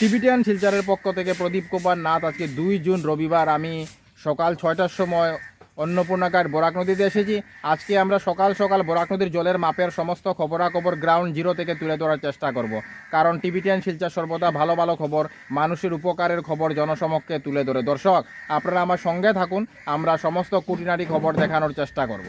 Tibetan শিলচারের পক্ষ থেকে প্রদীপ কুমার নাথ আজকে দুই জুন রবিবার। আমি সকাল ছয়টার সময় অন্নপূর্ণাকার বরাক নদীতে এসেছি। আজকে আমরা সকাল সকাল বরাক নদীর জলের মাপের সমস্ত খবরাখবর গ্রাউন্ড জিরো থেকে তুলে ধরার চেষ্টা করব। কারণ টিবিটিয়ান শিলচর সর্বদা ভালো ভালো খবর, মানুষের উপকারের খবর জনসমক্ষে তুলে ধরে। দর্শক, আপনারা আমার সঙ্গে থাকুন, আমরা সমস্ত কুটিনারি খবর দেখানোর চেষ্টা করব।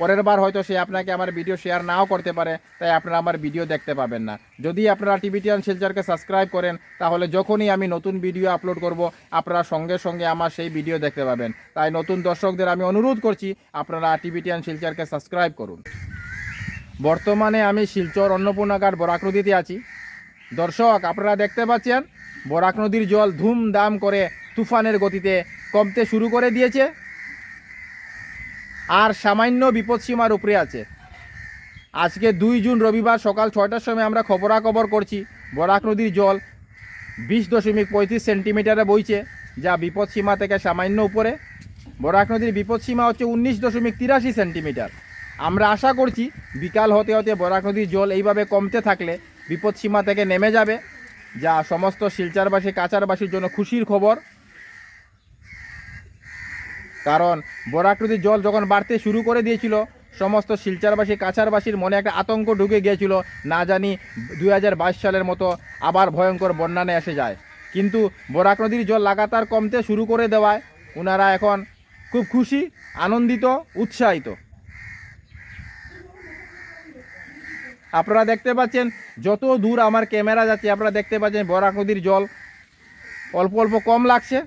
পরের বার হয়তো সে আপনাকে আমার ভিডিও শেয়ার নাও করতে পারে, তাই আপনারা আমার ভিডিও দেখতে পাবেন না। যদি আপনারা টিভিটিয়ান শিলচারকে সাবস্ক্রাইব করেন, তাহলে যখনই আমি নতুন ভিডিও আপলোড করব, আপনারা সঙ্গে সঙ্গে আমার সেই ভিডিও দেখতে পাবেন। তাই নতুন দর্শকদের আমি অনুরোধ করছি, আপনারা টিভিটিয়ান শিলচারকে সাবস্ক্রাইব করুন। বর্তমানে আমি শিলচর অন্নপূর্ণাঘাট বরাক নদীতে আছি। দর্শক, আপনারা দেখতে পাচ্ছেন, বরাক নদীর জল ধুমধাম করে তুফানের গতিতে কমতে শুরু করে দিয়েছে। আর সামান্য বিপদসীমার উপরে আছে। আজকে দুই জুন রবিবার সকাল ছয়টার সময় আমরা খবরাখবর করছি, বরাক নদীর জল বিশ দশমিক পঁয়ত্রিশ সেন্টিমিটারে বইছে, যা বিপদসীমা থেকে সামান্য উপরে। বরাক নদীর বিপদসীমা হচ্ছে উনিশ দশমিক তিরাশি সেন্টিমিটার। আমরা আশা করছি বিকাল হতে হতে বরাক নদীর জল এইভাবে কমতে থাকলে বিপদসীমা থেকে নেমে যাবে, যা সমস্ত শিলচারবাসী, কাচারবাসীর জন্য খুশির খবর। কারণ বরাক নদীর জল যখন বাড়তে শুরু করে দিয়েছিল, সমস্ত শিলচারবাসী, কাছারবাসীর মনে একটা আতঙ্ক ঢুকে গিয়েছিল, না জানি দু হাজার বাইশ সালের মতো আবার ভয়ঙ্কর বন্যানে এসে যায়। কিন্তু বরাক নদীর জল লাগাতার কমতে শুরু করে দেওয়ায় ওনারা এখন খুব খুশি, আনন্দিত, উৎসাহিত। আপনারা দেখতে পাচ্ছেন, যত দূর আমার ক্যামেরা যাচ্ছে, আপনারা দেখতে পাচ্ছেন বরাক নদীর জল অল্প অল্প কম লাগছে,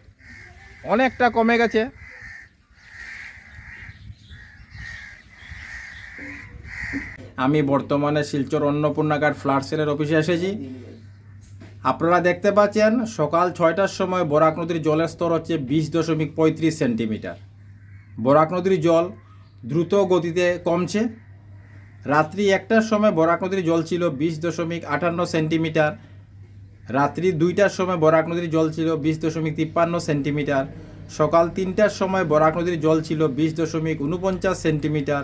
অনেকটা কমে গেছে। আমি বর্তমানে শিলচর অন্নপূর্ণাঘাট ফ্লাড সেলের অফিসে এসেছি। আপনারা দেখতে পাচ্ছেন, সকাল ছয়টার সময় বরাক নদীর জলের স্তর হচ্ছে বিশ দশমিক পঁয়ত্রিশ সেন্টিমিটার। বরাক নদীর জল দ্রুত গতিতে কমছে। রাত্রি একটার সময় বরাক নদীর জল ছিল বিশ দশমিক আটান্ন সেন্টিমিটার। রাত্রি দুইটার সময় বরাক নদীর জল ছিল বিশ দশমিক তিপ্পান্ন সেন্টিমিটার। সকাল তিনটার সময় বরাক নদীর জল ছিল বিশ দশমিক উনপঞ্চাশ সেন্টিমিটার।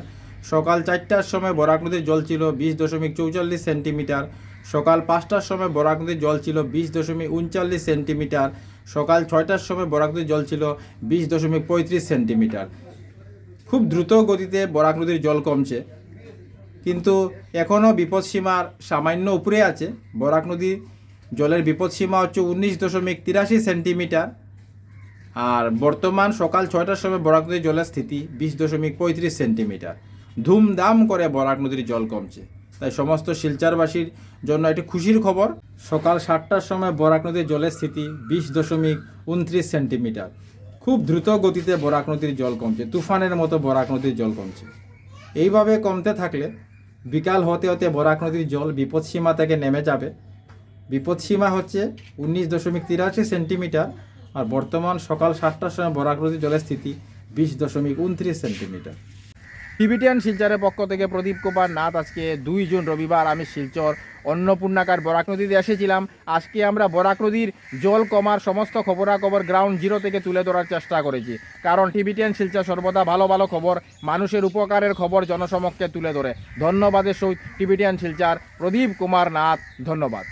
সকাল চারটার সময় বরাক নদীর জল ছিল বিশ দশমিক চৌচল্লিশ সেন্টিমিটার, সকাল পাঁচটার সময় বরাক নদীর জল ছিল বিশ দশমিক উনচল্লিশ সেন্টিমিটার, সকাল ছয়টার সময় বরাক নদীর জল ছিল বিশ দশমিক পঁয়ত্রিশ সেন্টিমিটার। খুব দ্রুত গতিতে বরাক নদীর জল কমছে। কিন্তু এখনও বিপদসীমার সামান্য উপরে আছে। বরাক নদী জলের বিপদসীমা হচ্ছে উনিশ দশমিক তিরাশি সেন্টিমিটার। আর বর্তমান সকাল ছয়টার সময় বরাক নদীর জলের স্থিতি বিশ দশমিক পঁয়ত্রিশ সেন্টিমিটার। ধুমধাম করে বরাক নদীর জল কমছে। তাই সমস্ত শিলচারবাসীর জন্য একটি খুশির খবর, সকাল সাতটার সময় বরাক নদীর জলের স্থিতি বিশ দশমিক উনত্রিশ সেন্টিমিটার। খুব দ্রুত গতিতে বরাক নদীর জল কমছে, তুফানের মতো বরাক নদীর জল কমছে। এইভাবে কমতে থাকলে বিকাল হতে হতে বরাক নদীর জল বিপদসীমা থেকে নেমে যাবে। বিপদসীমা হচ্ছে উনিশ দশমিক তিরাশি সেন্টিমিটার আর বর্তমান সকাল সাতটার সময় বরাক নদীর জলের স্থিতি বিশ দশমিক উনত্রিশ সেন্টিমিটার। টিবিটিয়ান শিলচরের পক্ষ থেকে প্রদীপ কুমার নাথ, আজকে দুই জুন রবিবার আমি শিলচর অন্নপূর্ণাকার বরাক নদীতে এসেছিলাম। আজকে আমরা বরাক নদীর জল কমার সমস্ত খবরাখবর গ্রাউন্ড জিরো থেকে তুলে ধরার চেষ্টা করেছি। কারণ টিবিটিয়ান শিলচর সর্বদা ভালো ভালো খবর, মানুষের উপকারের খবর জনসমক্ষে তুলে ধরে। ধন্যবাদের সহিত টিবিটিয়ান শিলচর প্রদীপ কুমার নাথ, ধন্যবাদ।